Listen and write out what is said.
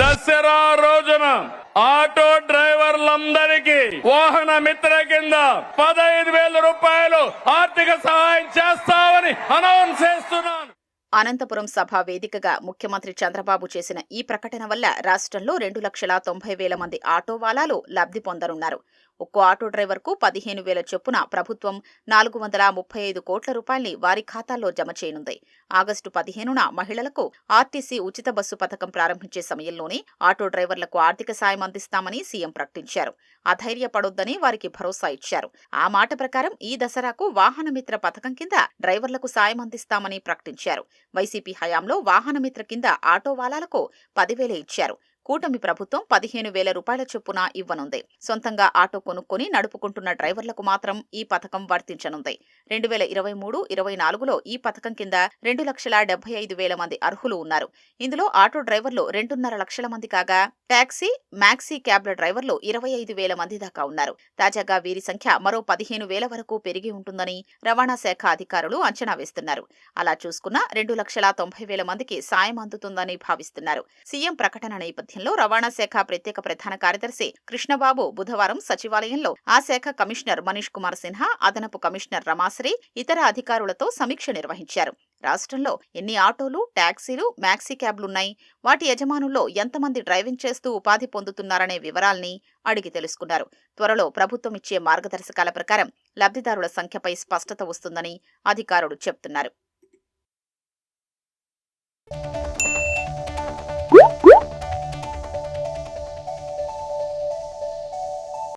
దసరా రోజున ఆటో డ్రైవర్లందరికీ వాహన మిత్ర కింద పదహైదు వేల రూపాయలు ఆర్థిక సహాయం చేస్తామని అనౌన్స్ చేస్తున్నాను. అనంతపురం సభ వేదికగా ముఖ్యమంత్రి చంద్రబాబు చేసిన ఈ ప్రకటన వల్ల రాష్ట్రంలో రెండు లక్షల తొంభై వేల మంది ఆటో వాలాలు లబ్ధి పొందనున్నారు. ఒక్కో ఆటో డ్రైవర్కు పదిహేను వేల చొప్పున ప్రభుత్వం నాలుగు వందల ముప్పై ఐదు కోట్ల రూపాయల్ని వారి ఖాతాల్లో జమ చేయనుంది. ఆగస్టు పదిహేనున మహిళలకు ఆర్టీసీ ఉచిత బస్సు పథకం ప్రారంభించే సమయంలోనే ఆటో డ్రైవర్లకు ఆర్థిక సాయం అందిస్తామని సీఎం ప్రకటించారు. అధైర్యపడొద్దని వారికి భరోసా ఇచ్చారు. ఆ మాట ప్రకారం ఈ దసరాకు వాహనమిత్ర పథకం కింద డ్రైవర్లకు సాయం అందిస్తామని ప్రకటించారు. వైసీపీ హయాంలో వాహనమిత్ర కింద ఆటో వాలాలకు పదివేలే ఇచ్చారు. కూటమి ప్రభుత్వం పదిహేను వేల రూపాయల చొప్పున ఇవ్వనుంది. సొంతంగా ఆటో కొనుక్కొని నడుపుకుంటున్న డ్రైవర్లకు మాత్రం ఈ పథకం వర్తించనుంది. రెండు వేల ఇరవై మూడు ఇరవై నాలుగులో ఈ పథకం కింద రెండు లక్షల డెబ్బై ఐదు వేల మంది అర్హులు ఉన్నారు. ఇందులో ఆటో డ్రైవర్లు రెండున్నర లక్షల మంది కాగా టాక్సీ మ్యాక్సీ క్యాబ్ల డ్రైవర్లు ఇరవై ఐదు వేల మంది దాకా ఉన్నారు. తాజాగా వీరి సంఖ్య మరో పదిహేను వేల వరకు పెరిగి ఉంటుందని రవాణా శాఖ అధికారులు అంచనా వేస్తున్నారు. అలా చూసుకున్నా రెండు లక్షల తొంభై వేల మందికి సాయం అందుతుందని భావిస్తున్నారు. సీఎం ప్రకటన నేపథ్యంలో రవాణా శాఖ ప్రత్యేక ప్రధాన కార్యదర్శి కృష్ణబాబు బుధవారం సచివాలయంలో ఆ శాఖ కమిషనర్ మనీష్ కుమార్ సిన్హా అదనపు కమిషనర్ రమాశ్రీ ఇతర అధికారులతో సమీక్ష నిర్వహించారు. రాష్ట్రంలో ఎన్ని ఆటోలు టాక్సీలు మ్యాక్సీ క్యాబ్లున్నాయి? వాటి యజమానుల్లో ఎంతమంది డ్రైవింగ్ చేస్తూ ఉపాధి పొందుతున్నారనే వివరాల్ని అడిగి తెలుసుకున్నారు. త్వరలో ప్రభుత్వం ఇచ్చే మార్గదర్శకాల ప్రకారం లబ్ధిదారుల సంఖ్యపై స్పష్టత వస్తుందని అధికారులు చెబుతున్నారు